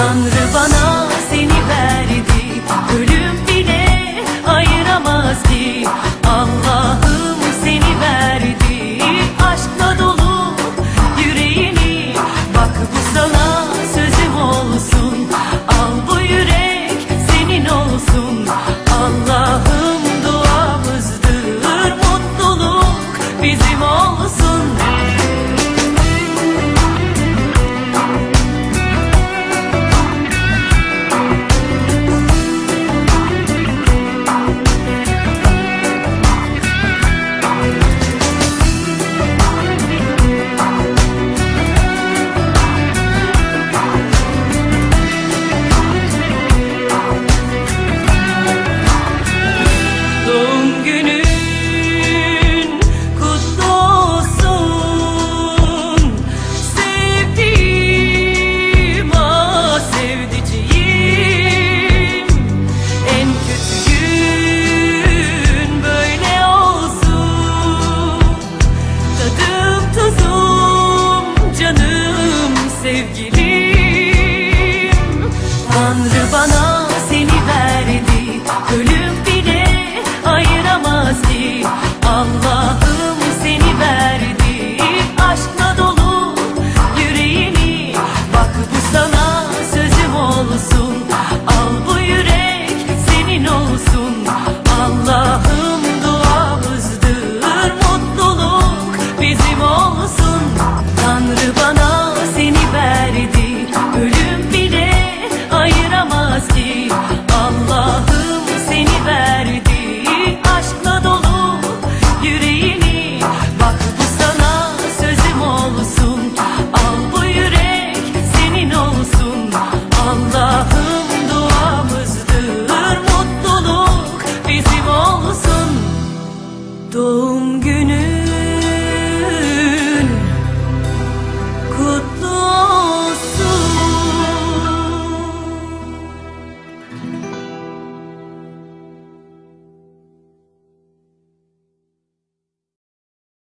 Tanrı bana seni verdi. Tanrı bana Doğum günü